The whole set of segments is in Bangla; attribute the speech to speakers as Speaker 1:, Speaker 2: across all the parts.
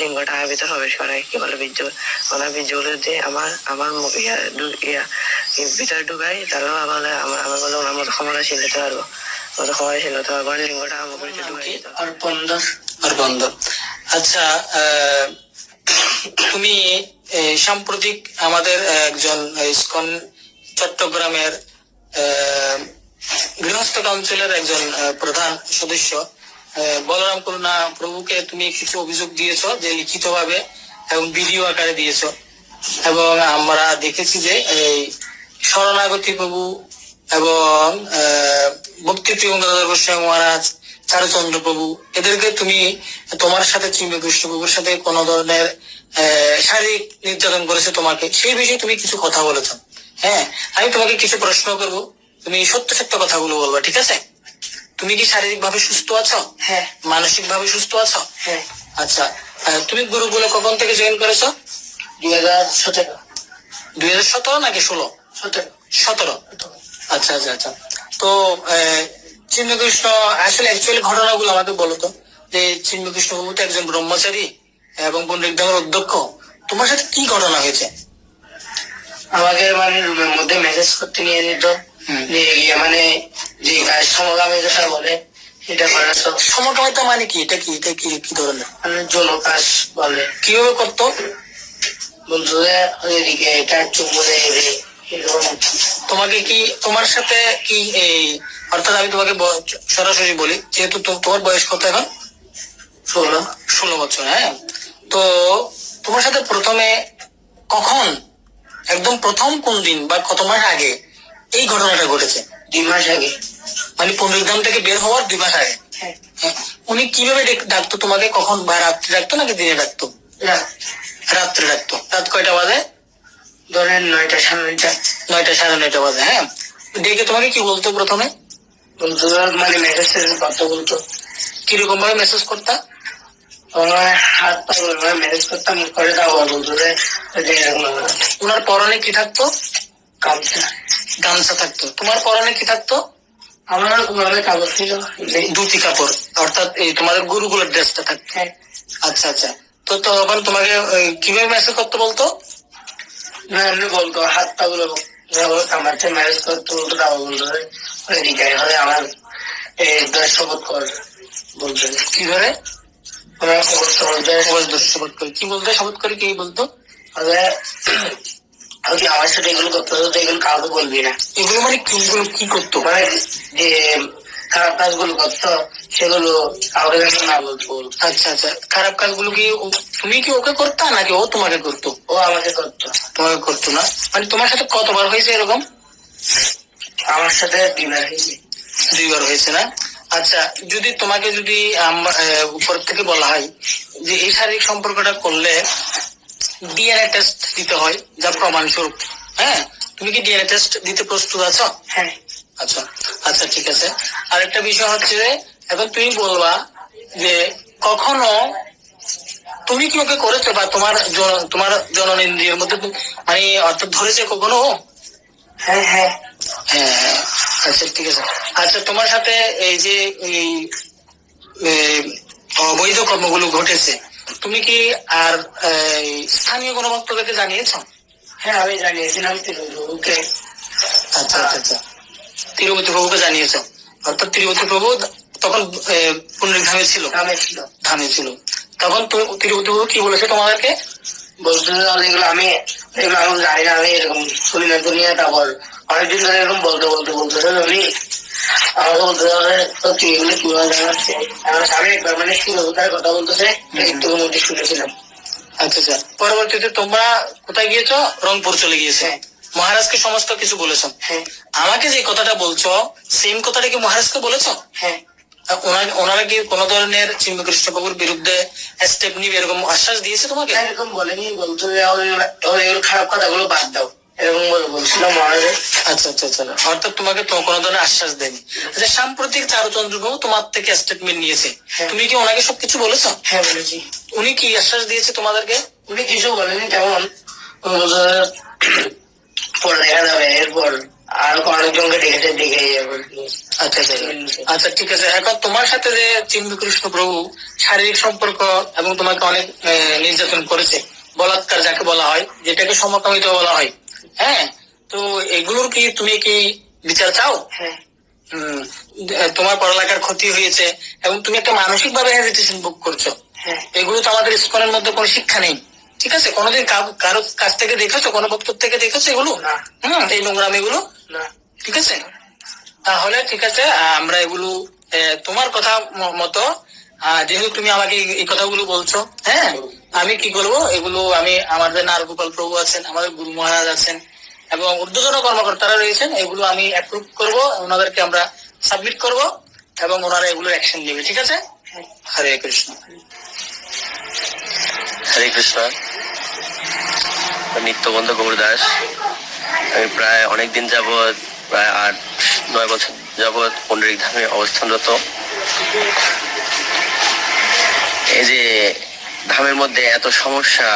Speaker 1: লিঙ্গটা ভিতরে প্রবেশ করে কি বলে বীর্য ওনার বীর্যগুলো দিয়ে আমার আমার ইয়া ইয়া ভিতরে ঢুকাই বলে আমার আমার বলে ওনার মতো ক্ষমতা পারব মতো ক্ষমতা পারব আর লিঙ্গটা আমার ঢুকাই হবে।
Speaker 2: অর্পণ দাস অর্পণ আচ্ছা আহ, তুমি সাম্প্রতিক আমাদের একজন ইসকন চট্টগ্রামের আহ, গৃহস্থ কাউন্সিলের একজন প্রধান সদস্য বলরাম করুণা প্রভুকে তুমি কিছু অভিযোগ দিয়েছ যে লিখিত ভাবে এবং ভিডিও আকারে দিয়েছ। এবং আমরা দেখেছি যে এই শরণাগতি প্রভু এবং ভক্তি প্রিয়ঙ্গদার গোস্বামী মহারাজ চারুচন্দ্র প্রভু, এদেরকে তুমি তোমার সাথে চিম্ব কৃষ্ণ প্রভুর সাথে কোন ধরনের শারীরিক নির্যাতন করেছে তোমাকে, সেই বিষয়ে তুমি কিছু কথা বলেছ। হ্যাঁ আমি তোমাকে কিছু প্রশ্ন করব। তুমি সত্য সত্য কথাগুলো বলবা, ঠিক আছে? তুমি কি শারীরিক ভাবে সুস্থ আছো?
Speaker 1: হ্যাঁ।
Speaker 2: মানসিক ভাবে সুস্থ আছো?
Speaker 1: হ্যাঁ।
Speaker 2: আচ্ছা তুমি গুরুগুলো কখন থেকে জয়েন করেছ?
Speaker 1: দুই হাজার সতেরো।
Speaker 2: দুই হাজার সতেরো নাকি ষোলো?
Speaker 1: সতেরো।
Speaker 2: সতেরো। আচ্ছা আচ্ছা আচ্ছা। তো চিন্মকৃষ্ণ আসলে অ্যাকচুয়ালি ঘটনাগুলো আমাকে বলো তো যে চিন্মকৃষ্ণ বাবু তো একজন ব্রহ্মচারী এবং পণ্ডিত ধামের অধ্যক্ষ তোমার সাথে কি ঘটনা হয়েছে?
Speaker 1: আমাকে মানে রুমের মধ্যে মেসেজ করতে নিয়ে যেত। যে মানে যে কাজ সমগামী যেটা বলে এটা
Speaker 2: সমকামিতা মানে কি? এটা কি? এটা কি? কি ধরনের?
Speaker 1: মানে যৌন কাজ বলে।
Speaker 2: কীভাবে করতো?
Speaker 1: এদিকে এটা
Speaker 2: তোমাকে কি তোমার সাথে কি এই অর্থাৎ আমি তোমাকে সরাসরি বলি যেহেতু তোমার বয়স কত এখন?
Speaker 1: ষোলো।
Speaker 2: ষোলো বছর হ্যাঁ? তো তোমার সাথে প্রথমে কখন? একদম প্রথম কোন দিন বা কত মাস আগে এই ঘটনাটা ঘটেছে
Speaker 1: দুই মাস আগে।
Speaker 2: মানে পনেরোগ্রাম থেকে বের হওয়ার দুই মাস আগে।
Speaker 1: হ্যাঁ।
Speaker 2: হ্যাঁ। উনি কীভাবে ডাকতো তোমাকে? কখন? বা রাত্রে ডাকতো নাকি দিনে ডাকতো? রাত্রে ডাকতো। রাত কয়টা বাজে?
Speaker 1: ধরেন নয়টা সাড়ে নয়টা।
Speaker 2: নয়টা সাড়ে নয়টা বাজে হ্যাঁ। ডেকে তোমাকে কি বলতো প্রথমে?
Speaker 1: বন্ধুরা মানে মেসেজ কথা বলতো।
Speaker 2: কীরকম ভাবে মেসেজ করতা
Speaker 1: হাত পা মেসেজ করতাম করে দাও বন্ধুদের যে এরকম
Speaker 2: ওনার পরনে কি থাকতো?
Speaker 1: কামছে
Speaker 2: গামছা থাকতো। তোমার পরনে কি থাকতো?
Speaker 1: আমার ওনাদের কাগজ ছিল। যে
Speaker 2: ধুতি কাপড়। অর্থাৎ এই তোমাদের গুরুগুলোর ড্রেসটা থাকতো।
Speaker 1: হ্যাঁ।
Speaker 2: আচ্ছা আচ্ছা। তো তখন তোমাকে কীভাবে মেসেজ করতে বলতো?
Speaker 1: না এমনি বলতো হাত পা গুলো আমার ম্যারেজ করতে বলতো দাও বন্ধুদের এদিকে হলে আমার এই দশ শপথ কর। বলতো।
Speaker 2: কি করে কি বলতো? শপথ করে কি বলতো?
Speaker 1: যদি আমার সাথে এগুলো করতে হতো তো এগুলো কাউকে বলবি না।
Speaker 2: এগুলো মানে কি এগুলো কি করতো?
Speaker 1: মানে যে খারাপ কাজগুলো করতো সেগুলো কাউকে যেন না বলতো।
Speaker 2: আচ্ছা আচ্ছা। খারাপ কাজগুলো কি তুমি কি ওকে করতা নাকি ও তোমাকে করতো?
Speaker 1: ও আমাকে করতো।
Speaker 2: তোমাকে করতো না? মানে তোমার সাথে কতবার হয়েছে এরকম?
Speaker 1: আমার সাথে ডিনার হয়েছে।
Speaker 2: দুইবার হয়েছে না? আচ্ছা যদি তোমাকে যদি আম- উপর থেকে বলা হয় যে এই শারীরিক সম্পর্কটা করলে ডিএনএ টেস্ট দিতে হয় যা প্রমাণ স্বরূপ হ্যাঁ? তুমি কি ডিএনএ টেস্ট দিতে প্রস্তুত আছো?
Speaker 1: হ্যাঁ।
Speaker 2: আচ্ছা আচ্ছা ঠিক আছে। আরেকটা বিষয় হচ্ছে এখন তুমি বলবা যে কখনো তুমি কি ওকে করেছ বা তোমার তোমার জননেন্দ্রিয়ের মধ্যে তুমি- মানে অর্থাৎ ধরেছে কখনো? ও?
Speaker 1: হ্যাঁ। হ্যাঁ
Speaker 2: হ্যাঁ। আচ্ছা ঠিক আছে। আচ্ছা তোমার সাথে এই যে এই এই অবৈধ কর্মগুলো ঘটেছে তুমি কি আর স্থানীয় কোনো বক্তব্যকে জানিয়েছো
Speaker 1: হ্যাঁ আমি জানিয়েছিলাম তিরুকে
Speaker 2: আচ্ছা আচ্ছা আচ্ছা তিরুপতি প্রভুকে জানিয়েছো অর্থাৎ তিরুপতি প্রভু তখন পুণ্যের ছিল
Speaker 1: গ্রামে ছিল
Speaker 2: ধামে ছিল তখন তিরুপতি প্রভু কি বলেছে তোমাদেরকে
Speaker 1: বলতে এগুলো আমি এগুলো আমি জানি না আমি এরকম শুনি না দুনিয়া তারপর অনেকদিন ধরে এরকম বলতে বলতে বলতে উনি আমাকে বলতে হবে তো তুই এগুলো কীভাবে জানাচ্ছে আমার স্বামী একবার মানে সুরতার কথা বলতেছে একটু মধ্যে শুনেছিলাম
Speaker 2: আচ্ছা আচ্ছা পরবর্তীতে তোমরা কোথায় গিয়েছো? রংপুর চলে গিয়েছো।
Speaker 1: হ্যাঁ।
Speaker 2: মহারাজকে সমস্ত কিছু বলেছ।
Speaker 1: হ্যাঁ।
Speaker 2: আমাকে যে কথাটা বলছো সেম কথাটা কি মহারাজকে বলেছ?
Speaker 1: হ্যাঁ।
Speaker 2: ওনারা ওনারা কি কোন ধরনের চিম্ব কৃষ্ণবাবুর বিরুদ্ধে স্টেপ নিবে এরকম আশ্বাস দিয়েছে তোমাকে?
Speaker 1: এরকম বলেনি বলতে খারাপ কথাগুলো বাদ দাও। এরকম বলে বলছিল মহারাজের
Speaker 2: আচ্ছা আচ্ছা আচ্ছা অর্থাৎ তোমাকে তো কোনো ধরনের আশ্বাস দেয়নি। আচ্ছা সাম্প্রতিক চারুচন্দ্র বাবু তোমার থেকে স্টেটমেন্ট নিয়েছে।
Speaker 1: হ্যাঁ।
Speaker 2: তুমি কি ওনাকে সবকিছু বলেছ?
Speaker 1: হ্যাঁ বলেছি।
Speaker 2: উনি কি আশ্বাস দিয়েছে তোমাদেরকে?
Speaker 1: উনি কিছু বলেনি তেমন বলছে, পড়ালেখা যাবে এরপর আর অনেকজনকে ডেকেছে ডেকে
Speaker 2: আচ্ছা আচ্ছা আচ্ছা ঠিক আছে। এখন তোমার সাথে যে চিন্ময় কৃষ্ণ প্রভু শারীরিক সম্পর্ক এবং তোমাকে অনেক নির্যাতন করেছে বলাৎকার যাকে বলা হয় যেটাকে সমকামিত বলা হয় হ্যাঁ তো এগুলোর কি তুমি কি বিচার চাও?
Speaker 1: হ্যাঁ।
Speaker 2: তোমার পড়ালেখার ক্ষতি হয়েছে এবং তুমি একটা মানসিক ভাবে হেজিটেশন বুক করছ।
Speaker 1: হ্যাঁ।
Speaker 2: এগুলো তো আমাদের স্কুলের মধ্যে কোনো শিক্ষা নেই। ঠিক আছে? কোনোদিন কারও কাছ থেকে দেখেছ? কোনো বক্তব্য থেকে দেখেছ এগুলো?
Speaker 1: না।
Speaker 2: হম এই নোংরামি গুলো
Speaker 1: না।
Speaker 2: ঠিক আছে? তাহলে ঠিক আছে আমরা এগুলো তোমার কথা মতো যেহেতু তুমি আমাকে এই- কথাগুলো বলছো হ্যাঁ আমি কি করব? এগুলো আমি আমাদের নারগোপাল প্রভু আছেন, আমাদের গুরু মহারাজ আছেন, এবং ঊর্ধ্বতন কর্মকর্তারা রয়েছেন, এগুলো আমি অ্যাপ্রুভ করব, ওনাদেরকে আমরা সাবমিট করব, এবং ওনারা এগুলো অ্যাকশন নেবে, ঠিক আছে? হরে কৃষ্ণ।
Speaker 3: হরে কৃষ্ণ। নিত্যবন্ধ গৌর দাস। আমি প্রায় অনেক দিন যাবৎ, প্রায় আট, নয় বছর যাবৎ পন্ডরিক ধামে অবস্থানরত। এই যে ধামের মধ্যে এত সমস্যা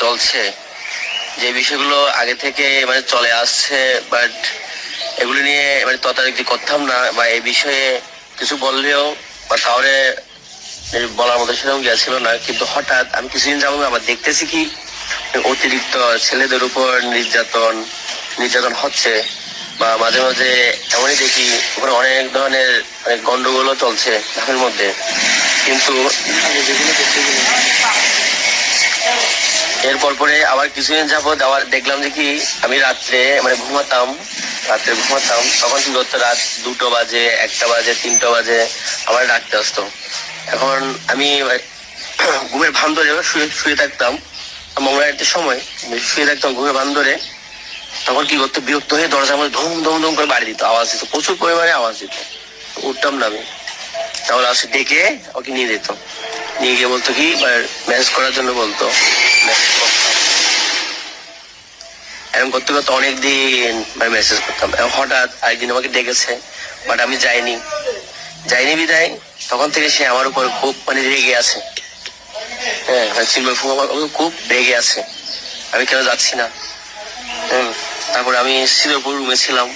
Speaker 3: চলছে, যে বিষয়গুলো আগে থেকে মানে চলে আসছে বাট এগুলো নিয়ে মানে তদারকি করতাম না, বা এই বিষয়ে কিছু বললেও বা তাহলে বলার মতো সেরকম গিয়েছিল না, কিন্তু হঠাৎ আমি কিছুদিন যাব আবার দেখতেছি কি অতিরিক্ত ছেলেদের উপর নির্যাতন নির্যাতন হচ্ছে, বা মাঝে মাঝে এমনই দেখি, ওখানে অনেক ধরনের মানে গন্ডগোলও চলছে ধামের মধ্যে। কিন্তু এরপর পরে আবার কিছুদিন যাবৎ আবার দেখলাম যে কি আমি রাত্রে মানে ঘুমাতাম, রাত্রে ঘুমাতাম, তখন কি করতো? রাত দুটো বাজে, একটা বাজে, তিনটা বাজে, আবার ডাকতে আসতো। এখন আমি ঘুমের ভান ধরে শুয়ে শুয়ে থাকতাম। মঙ্গলার একটা সময় শুয়ে থাকতাম ঘুমের ভান ধরে। তখন কি করতো? বিরক্ত হয়ে দরজার মধ্যে ধুম ধুম ধুম করে বাড়ি দিত। আওয়াজ দিত। প্রচুর পরিমাণে আওয়াজ দিত। উঠতাম না আমি। তাহলে আসে ডেকে ওকে নিয়ে যেত। নিয়ে গিয়ে বলতো কি ম্যাসেজ করার জন্য বলতো। এরকম করতে করতে অনেকদিন মেসেজ করতাম। হঠাৎ একদিন আমাকে ডেকেছে বাট আমি যাইনি। যাইনি বিদায়, তখন থেকে সে আমার উপর খুব মানে রেগে আছে। হ্যাঁ মানে চিন্ময় উপর খুব রেগে আছে। আমি কেন যাচ্ছি না? তারপর আমি সিলেপুর রুমে ছিলাম।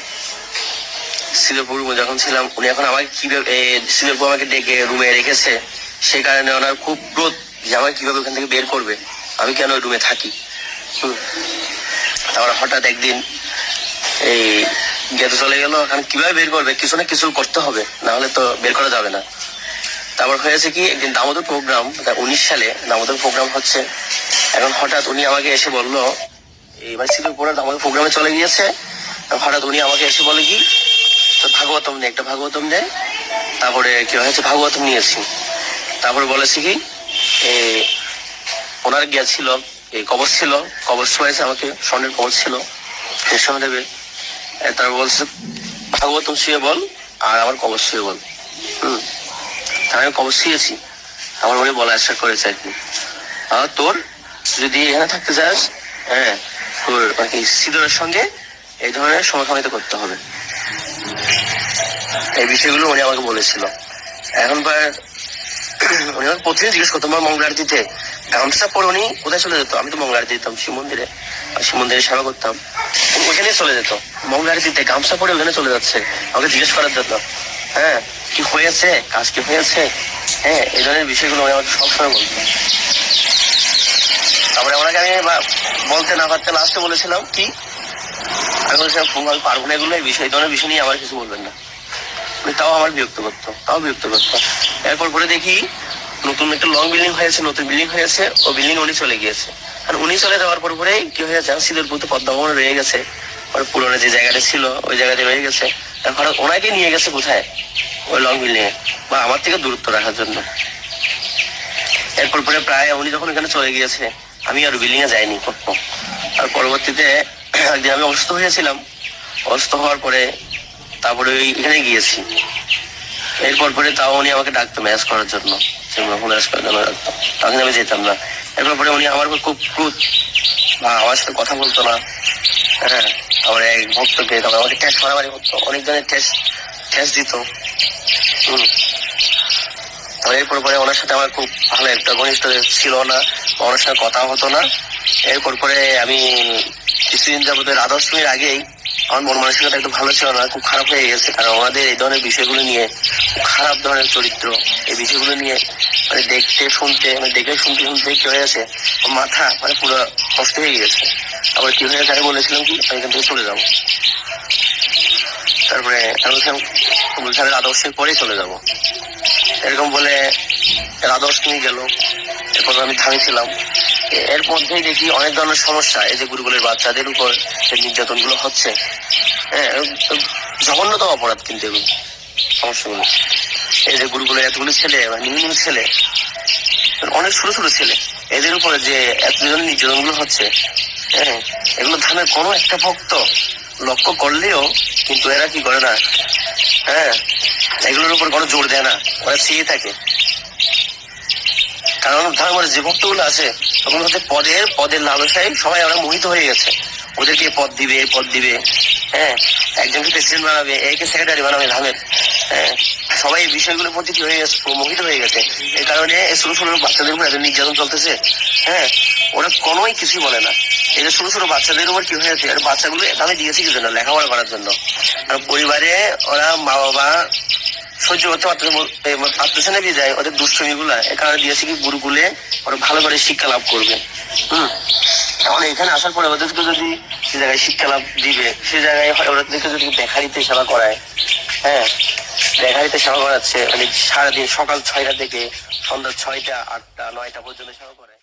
Speaker 3: সিলেপুর যখন ছিলাম, উনি এখন আমাকে কীভাবে সিলেপুর আমাকে ডেকে রুমে রেখেছে সেই কারণে ওনার খুব ক্রোধ যে আমাকে কীভাবে ওখান থেকে বের করবে। আমি কেন রুমে থাকি। তারপর হঠাৎ একদিন এই গেতে চলে গেল, এখন কীভাবে বের করবে? কিছু না কিছু করতে হবে, না হলে তো বের করা যাবে না। তারপর হয়েছে কি, একদিন দামোদর প্রোগ্রাম উনিশ সালে, দামোদর প্রোগ্রাম হচ্ছে। এখন হঠাৎ উনি আমাকে এসে বলল এইবার পরে দামোদর প্রোগ্রামে চলে গিয়েছে, হঠাৎ উনি আমাকে এসে বলে কি তো ভাগবতম নে একটা ভাগবতম নেয় তারপরে কি হয়েছে ভাগবতম নিয়েছি। তারপরে বলেছি কি ওনার গিয়েছিল এই কবচ ছিল কবর হয়েছে আমাকে, স্বর্ণের কবর ছিল। কৃষ্ণদেবে তারপর বলছে, ভাগবতম শুয়ে বল, আর আমার কবচ শুয়ে বল। হুম আমি কবচ শুয়েছি আমার মনে বলা স্টার্ট করেছে আর কি। আর তোর যদি এখানে থাকতে চাস হ্যাঁ তোর কি, সিঁদুরের সঙ্গে এই ধরনের সমকামিত করতে হবে। এই বিষয়গুলো উনি আমাকে বলেছিল। এখন উনি আমাকে প্রতিদিন জিজ্ঞেস করতো আমার মঙ্গল আরতিতে গামছা পরে উনি কোথায় চলে যেত? আমি তো মঙ্গল আরতি দিতাম শিব মন্দিরে। শিব মন্দিরে সেবা করতাম। ওখানে চলে যেত। মঙ্গল আরতিতে গামছা পরে ওখানে চলে যাচ্ছে। আমাকে জিজ্ঞেস করার জন্য হ্যাঁ কি হয়েছে? কাজ কি হয়েছে? হ্যাঁ এই ধরনের বিষয়গুলো উনি আমাকে সবসময় বলতো তারপরে ওনাকে আমি বলতে না পারতে লাস্টে বলেছিলাম, কি? "ফুল, আমি পারব না এগুলো বিষয় বিষয় নিয়ে কিছু বলবেন না। তাও আমার বিরক্ত করতো তাও বিরক্ত করতো। এরপর পরে দেখি নতুন একটা লং বিল্ডিং হয়েছে নতুন বিল্ডিং হয়েছে ও বিল্ডিং উনি চলে গিয়েছে। আর উনি চলে যাওয়ার পর পরে কি তো পদ্মাভবন রয়ে গেছে। ওর পুরোনো যে জায়গাটা ছিল ওই জায়গাতে রয়ে গেছে। হঠাৎ ওনাকে নিয়ে গেছে কোথায়? ওই লং বিল্ডিং এ বা আমার থেকে দূরত্ব রাখার জন্য। এরপর পরে প্রায় উনি যখন এখানে চলে গিয়েছে আমি আর বিল্ডিং এ যাইনি আর পরবর্তীতে একদিন আমি অসুস্থ হয়েছিলাম। অসুস্থ হওয়ার পরে তারপরে ওই এখানে গিয়েছি। এরপর পরে তাও উনি আমাকে ডাকতো ম্যাচ করার জন্য। ম্যাচ করার জন্য ডাকতো। তখন আমি যেতাম না। এরপর পরে উনি আমার উপর খুব ক্রুদ বা আমার সাথে কথা বলতো না। হ্যাঁ আমার এক ভক্তকে আমাকে টেস্ট মারামারি করতো, অনেক ধরনের টেস্ট টেস্ট দিত। হম। এরপর পরে ওনার সাথে আমার খুব ভালো একটা ঘনিষ্ঠ ছিল না ওনার সাথে কথা হতো না। এরপর পরে আমি কিছুদিন যাবত রাধাষ্টমীর আগেই আমার মন মানসিকতা একটু ভালো ছিল না, খুব খারাপ হয়ে গেছে। কারণ আমাদের এই ধরনের বিষয়গুলো নিয়ে খারাপ ধরনের চরিত্র, এই বিষয়গুলো নিয়ে মানে দেখতে, শুনতে মানে দেখে শুনতে শুনতে কি হয়ে গেছে? মাথা মানে পুরো নষ্ট হয়ে গেছে। আবার কি হয়ে গেছে আমি বলেছিলাম কি, আমি এখান থেকে চলে যাব। তারপরে আমি বলছিলাম বলছিলাম দশটার পরেই চলে যাব। এরকম বলে রাত নিয়ে গেল। এরপর আমি থামিয়েছিলাম এর মধ্যেই দেখি অনেক ধরনের সমস্যা। এই যে গুরুকুলের বাচ্চাদের উপর যে নির্যাতনগুলো হচ্ছে হ্যাঁ জঘন্যতম অপরাধ কিন্তু এগুলো। সমস্যাগুলো। এই যে গুরুকুলের এতগুলো ছেলে নিউ নিউ ছেলে, অনেক ছোট ছোট ছেলে, এদের উপরে যে এতজন নির্যাতনগুলো হচ্ছে হ্যাঁ এগুলো ধামের কোনো একটা ভক্ত লক্ষ্য করলেও কিন্তু এরা কি করে না? হ্যাঁ এগুলোর উপর কোনো জোর দেয় না, ওরা চেয়ে থাকে। কারণ ধর্মের যে ভক্তগুলো আছে, তখন হচ্ছে পদের পদের লালসায় সবাই ওরা মোহিত হয়ে গেছে। ওদেরকে পদ দিবে পদ দিবে হ্যাঁ? একজনকে প্রেসিডেন্ট বানাবে, একে সেক্রেটারি বানাবে ধামের হ্যাঁ? সবাই এই বিষয়গুলোর প্রতি কি হয়ে গেছে? মোহিত হয়ে গেছে। এই কারণে এই ছোট ছোট বাচ্চাদের উপর এত নির্যাতন চলতেছে হ্যাঁ? ওরা কোনোই কিছুই বলে না। এই যে ছোট ছোট বাচ্চাদের উপর কি হয়েছে? আর বাচ্চাগুলো তাহলে দিয়েছে কি জন্য? লেখাপড়া করার জন্য। আর পরিবারে ওরা মা বাবা সহ্য করতে পারতেছে না বিদায়। ওদের দুষ্টমি গুলা এ কারণে দিয়েছে কি গুরুকুলে ওরা ভালো করে শিক্ষা লাভ করবে। হম? এখন এখানে আসার পরে ওদেরকে যদি সে জায়গায় শিক্ষা লাভ দিবে, সে জায়গায় ওদেরকে যদি বেকারিতে সেবা করায় হ্যাঁ? বেকারিতে সেবা করাচ্ছে মানে সারাদিন সকাল ছয়টা থেকে সন্ধ্যা ছয়টা, আটটা, নয়টা পর্যন্ত সেবা করায়।